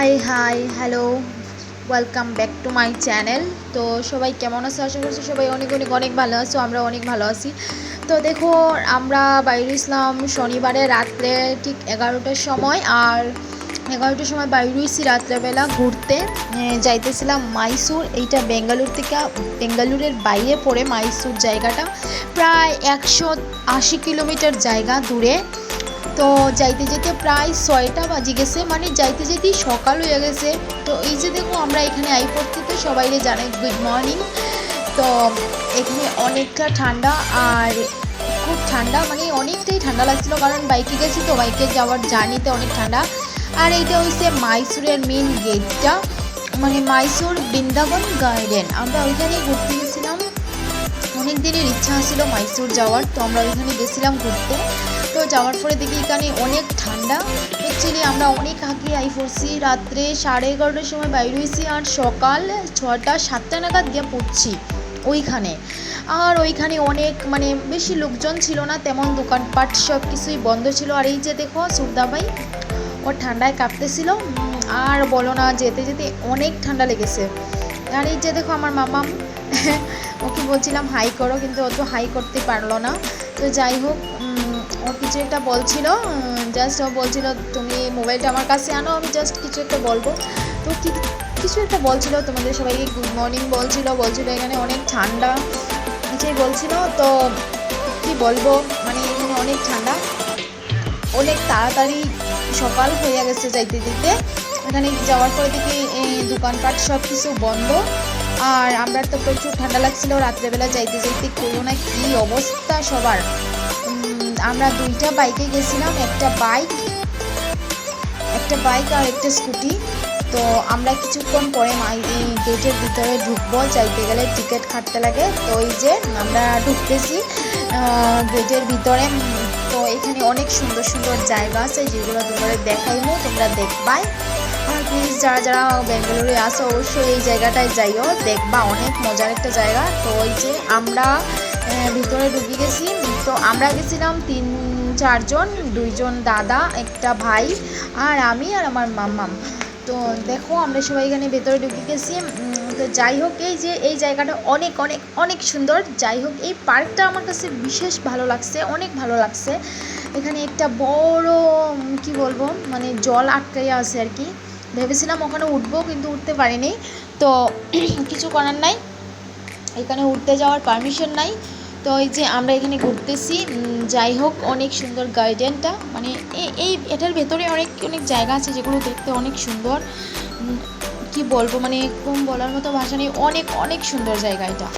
Hi hi hello welcome back to my channel তো সবাই কেমন আছো? আশা করছি সবাই অনেক অনেক অনেক ভালো আছো, আমরা অনেক ভালো আছি। তো দেখো, আমরা বাইরে ইসলাম শনিবারে রাত্রে ঠিক এগারোটার সময়, আর এগারোটার সময় বাইরে হয়েছি রাত্রেবেলা ঘুরতে। যাইতেছিলাম মাইসুর এইটা বেঙ্গালুর থেকে বেঙ্গালুরের বাইরে পড়ে মাইসুর জায়গাটা। প্রায় একশো আশি কিলোমিটার জায়গা দূরে। তো যাইতে যেতে প্রায় ছয়টা বাজে গেছে মানে যাইতে যেতেই সকাল হয়ে গেছে। তো এই যে দেখো, আমরা এখানে আই পড়তে তো সবাইরে জানাই গুড মর্নিং তো এখানে অনেকটা ঠান্ডা আর খুব ঠান্ডা মানে অনেকটাই ঠান্ডা লাগছিল, কারণ বাইকে গেছি তো, বাইকে যাওয়ার জার্নিতে অনেক ঠান্ডা। আর এইটা হচ্ছে মাইসুরের মেন গেটটা মানে মাইসুর বৃন্দাবন গার্ডেন আমরা ওইখানেই ঘুরতে গেছিলাম। অনেক দিনের ইচ্ছা ছিল মাইসুর যাওয়ার, তো আমরা ওইখানে গেছিলাম ঘুরতে। তো যাওয়ার পরে দেখি এখানে অনেক ঠান্ডা। অ্যাকচুয়ালি আমরা অনেক আগে আই পড়ছি, রাত্রে সাড়ে এগারোটার সময় বাইরে হয়েছি আর সকাল ছটা সাতটা নাগাদ গিয়ে পড়ছি ওইখানে। আর ওইখানে অনেক মানে বেশি লোকজন ছিল না, তেমন দোকানপাট সব কিছুই বন্ধ ছিল। আর এই যে দেখো সুরদাবাই ও ঠান্ডায় কাঁপতেছিল। আর বলো না, যেতে যেতে অনেক ঠান্ডা লেগেছে। আর এই যে দেখো আমার মামাম, ওকে বলছিলাম, হাই করো। কিন্তু অত হাই করতে পারল না। তো যাই হোক উম, ও কিছু একটা বলছিল জাস্ট ও বলছিল তুমি মোবাইলটা আমার কাছে আনো আমি জাস্ট কিছু একটা বলব। তো কিছু একটা বলছিল তোমাদের সবাইকে গুড মর্নিং বলছিল বলছিল এখানে অনেক ঠান্ডা কিছুই বলছিল। তো কি বলব মানে এখানে অনেক ঠান্ডা। অনেক তাড়াতাড়ি সকাল হয়ে গেছে যাইতে দিতে এখানে যাওয়ার পরে দেখি এই দোকানপাট সব কিছু বন্ধ। আর আমরা তো প্রচুর ঠান্ডা লাগছিল রাত্রেবেলা যাইতে যাইতে করো না কী অবস্থা সবার। আমরা দুইটা বাইকে গেছিলাম, একটা বাইক একটা বাইক আর একটা স্কুটি। তো আমরা কিছুক্ষণ পরে এই গেটের ভিতরে ঢুকবো, যাইতে গেলে টিকিট কাটতে লাগে। তো এই যে আমরা ঢুকতেছি গেটের ভিতরে। তো এখানে অনেক সুন্দর সুন্দর জায়গা আছে যেগুলো তোমাদের দেখাইবো তোমরা দেখবাই। আর প্লিজ যারা যারা বেঙ্গালুরু আসো অবশ্যই এই জায়গাটায় যাইও, দেখবা অনেক মজার একটা জায়গা। তো ওই যে আমরা ভিতরে ঢুকে গেছি। তো আমরা গেছিলাম তিন, চারজন, দুইজন দাদা, একটা ভাই, আর আমি আর আমার মাম্মাম। তো দেখো, আমরা সবাই এখানে ভেতরে ঢুকে গেছি। তো যাই হোক, এই যে, এই জায়গাটা অনেক অনেক অনেক সুন্দর। যাই হোক, এই পার্কটা আমার কাছে বিশেষ ভালো লাগছে, অনেক ভালো লাগছে। এখানে একটা বড় কি বলব মানে জল আটকাইয়া আছে আর কি। ভেবেছিলাম ওখানে উঠবো, কিন্তু উঠতে পারিনি। তো কিছু করার নাই। এখানে উঠতে যাওয়ার পারমিশন নাই। তো এই যে আমরা এখানে ঘুরতেছি যাই হোক, অনেক সুন্দর গার্ডেনটা। মানে এই, এটার ভেতরে অনেক অনেক জায়গা আছে যেগুলো দেখতে অনেক সুন্দর। কি বলব মানে কম বলার মতো ভাষা নেই, অনেক অনেক সুন্দর জায়গা এটা।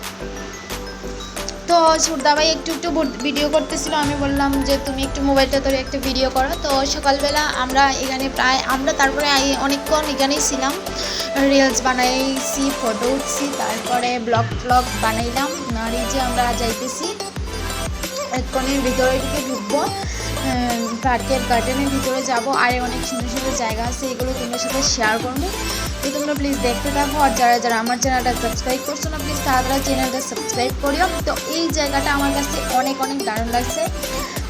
তো সুরদাবাই একটু একটু ভিডিও করতেছিল, আমি বললাম যে তুমি একটু মোবাইলটা ধরে একটা ভিডিও করো। তো সকালবেলা আমরা এখানে প্রায়, আমরা তারপরে অনেকক্ষণ এখানেই ছিলাম। রিলস বানাইছি ফটো উঠছি, তারপরে ব্লগ ফ্লগ বানাইলাম। আর এই যে আমরা যাইতেছি এক্ষণের ভিতরে দিকে ঢুকবো। পার্কের গার্ডেনের ভিতরে যাব। আর অনেক সুন্দর সুন্দর জায়গা আছে, এগুলো তোমার সাথে শেয়ার করব। তো তোমরা প্লিজ দেখতে থাকো। আর যারা যারা আমার চ্যানেলটা সাবস্ক্রাইব করছ না প্লিজ তারা চ্যানেলটা সাবস্ক্রাইব করিও। তো এই জায়গাটা আমার কাছে অনেক অনেক দারুণ লাগছে।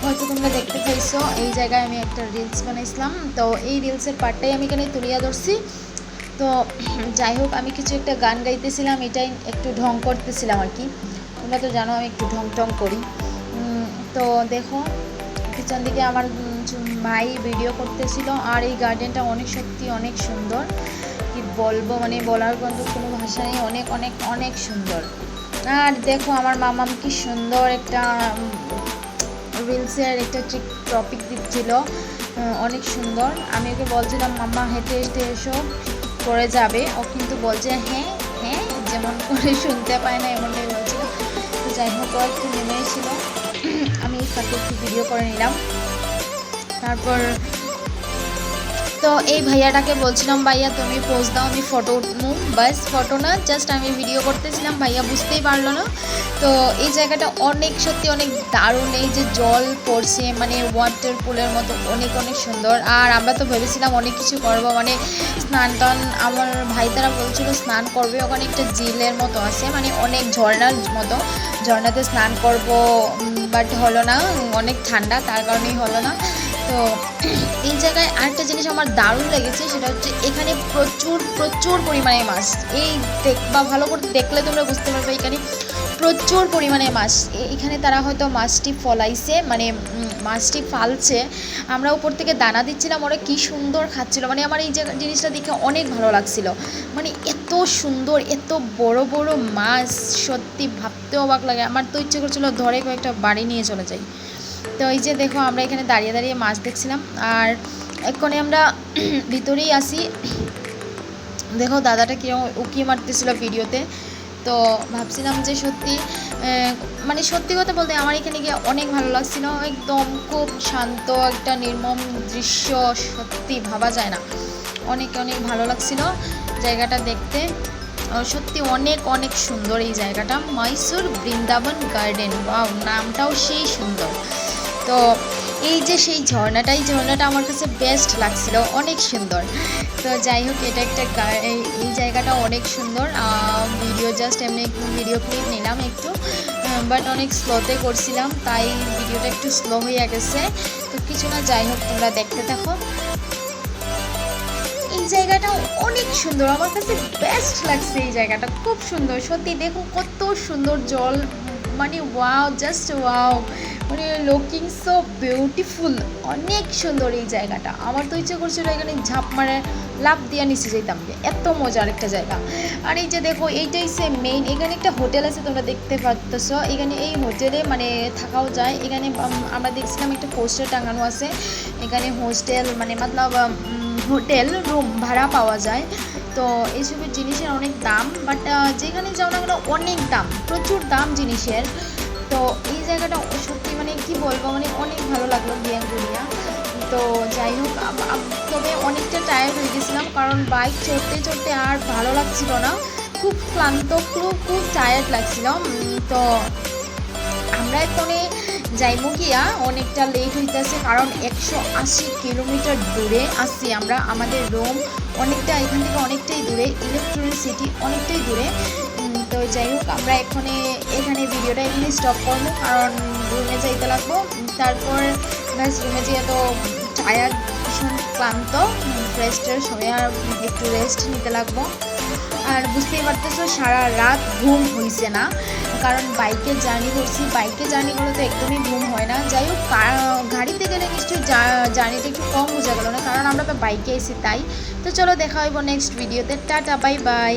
হয়তো তোমরা দেখতে পাইছো, এই জায়গায় আমি একটা রিলস বানাইছিলাম। তো এই রিলসের পার্টটাই আমি এখানে তুলিয়া ধরছি। তো যাই হোক, আমি কিছু একটা গান গাইতেছিলাম, এটাই একটু ঢং করতেছিলাম আর কি। তোমরা তো জানো আমি একটু ঢং টং করি। তো দেখো, পিছন দিকে আমার ভাই ভিডিও করতেছিল। আর এই গার্ডেনটা অনেক সত্যি অনেক সুন্দর। বলব মানে বলার কিন্তু কোনো ভাষা নেই, অনেক অনেক অনেক সুন্দর। আর দেখো আমার মামাম কি সুন্দর একটা রিলসের একটা ঠিক টপিক দিচ্ছিল। অনেক সুন্দর। আমি ওকে বলছিলাম মাম্মা হেঁটে হেঁটে এসো করে যাবে। ও কিন্তু বলছে হ্যাঁ হ্যাঁ যেমন করে শুনতে পায় না, এমনটাই বলছিল। তো যাই হোক একটু নেমে এসেছিল। আমি তাকে একটু ভিডিও করে নিলাম। তারপর তো এই ভাইয়াটাকে বলছিলাম, ভাইয়া, তুমি পোজ দাও, আমি ফটো উঠবো। বাস ফটো না জাস্ট আমি ভিডিও করতেছিলাম, ভাইয়া বুঝতেই পারল না। তো এই জায়গাটা অনেক, সত্যি অনেক দারুণ, এই যে জল পড়ছে মানে ওয়াটার পুলের মতো অনেক অনেক সুন্দর। আর আমরা তো ভেবেছিলাম অনেক কিছু করব মানে স্নান টান আমার ভাই তারা বলছিল স্নান করবে, ওখানে একটা ঝিলের মতো আছে মানে অনেক ঝর্ণার মতো। ঝর্ণাতে স্নান করব বাট হলো না, অনেক ঠান্ডা, তার কারণেই হলো না। তো এই জায়গায় আরেকটা জিনিস আমার দারুণ লেগেছে, সেটা হচ্ছে এখানে প্রচুর প্রচুর পরিমাণে মাছ। এই দেখ, বা ভালো করে দেখলে তোমরা বুঝতে পারবে এখানে প্রচুর পরিমাণে মাছ। এখানে তারা হয়তো মাছটি ফলাইছে মানে মাছটি ফালছে। আমরা উপর থেকে দানা দিচ্ছিলাম, ওরা কি সুন্দর খাচ্ছিল। মানে আমার এই জিনিসটা দেখে অনেক ভালো লাগছিল। মানে এত সুন্দর, এত বড় বড় মাছ, সত্যি ভাবতে অবাক লাগে। আমার তো ইচ্ছে করছিল ধরে কয়েকটা বাড়ি নিয়ে চলে যাই। তো এই যে দেখো, আমরা এখানে দাঁড়িয়ে দাঁড়িয়ে মাছ দেখছিলাম। আর এক্ষণে আমরা ভিতরেই আসি। দেখো, দাদাটা কীরকম উকি মারতেছিল ভিডিওতে। তো ভাবছিলাম যে সত্যি মানে সত্যি কথা বলতে আমার এখানে গিয়ে অনেক ভালো লাগছিল। একদম খুব শান্ত, একটা নির্মম দৃশ্য সত্যি ভাবা যায় না। অনেক অনেক ভালো লাগছিল জায়গাটা দেখতে। সত্যি অনেক অনেক সুন্দর এই জায়গাটা। মৈসুর বৃন্দাবন গার্ডেন। বা নামটাও সেই সুন্দর। তো এই যে সেই ঝর্ণাটা, এই ঝর্ণাটা আমার কাছে বেস্ট লাগছিল, অনেক সুন্দর। তো যাই হোক, এটা একটা এই জায়গাটা অনেক সুন্দর। ভিডিও জাস্ট এমনি ভিডিও ক্লিপ নিলাম একটু। বাট অনেক স্লোতে করছিলাম, তাই ভিডিওটা একটু স্লো হয়ে গেছে। তো কিছু না, যাই হোক, তোমরা দেখতে থাকো। এই জায়গাটা অনেক সুন্দর, আমার কাছে বেস্ট লাগছে এই জায়গাটা, খুব সুন্দর। সত্যি দেখো, কত সুন্দর জল মানে ওয়াও জাস্ট ওয়াও মানে লুকিং সো বিউটিফুল অনেক সুন্দর এই জায়গাটা। আমার তো ইচ্ছে করছিল এখানে ঝাঁপ মারে লাভ দিয়ে নিচে যেতাম এত মজার একটা জায়গা। আর এই যে দেখো, এইটাই সে মেইন এখানে একটা হোটেল আছে, তোমরা দেখতে পাচ্ছ এখানে এই হোটেলে মানে থাকাও যায়। এখানে আমরা দেখছিলাম একটা পোস্টার টাঙানো আছে। এখানে হোস্টেল মানে মতলব হোটেল রুম ভাড়া পাওয়া যায়। তো এইসবের জিনিসের অনেক দাম বাট যেখানে যাও না কেন অনেক দাম, প্রচুর দাম জিনিসের। তো এই জায়গাটা সত্যি মানে কি বলব মানে অনেক ভালো লাগল বিয়াঙ্গুনিয়া তো যাই হোক তবে অনেকটা টায়ার্ড হয়ে গেছিলাম, কারণ বাইক চড়তে চড়তে আর ভালো লাগছিল না। খুব ক্লান্ত, খুব খুব টায়ার্ড লাগছিলাম তো আমরা এখানে যাইমু গিয়া অনেকটা লেট হইতেছে কারণ একশো আশি কিলোমিটার দূরে আসছি আমরা। আমাদের রোম অনেকটা এখান থেকে অনেকটাই দূরে ইলেকট্রনিক সিটি অনেকটাই দূরে। তো যাই হোক আমরা এখানে এখানে ভিডিওটা এখানে স্টপ করব কারণ রুমে যাইতে লাগবো। তারপর ব্যাস রুমে যেয়ে তো টায়ার্ড ভীষণ ক্লান্ত। ফ্রেশ ট্রেশ হয়ে আর একটু রেস্ট নিতে লাগবো। আর বুঝতেই পারতেছো, সারা রাত ঘুম হয়েছে না। কারণ বাইকে জার্নি করছি, বাইকে জার্নি করলে তো একদমই ঘুম হয় না। যাই হোক গাড়িতে গেলে নিশ্চয়ই জার্নিটা একটু কম বোঝা গেল না কারণ আমরা তো বাইকে এসে তাই। তো চলো দেখা হইব নেক্সট ভিডিওতে টাটা বাই বাই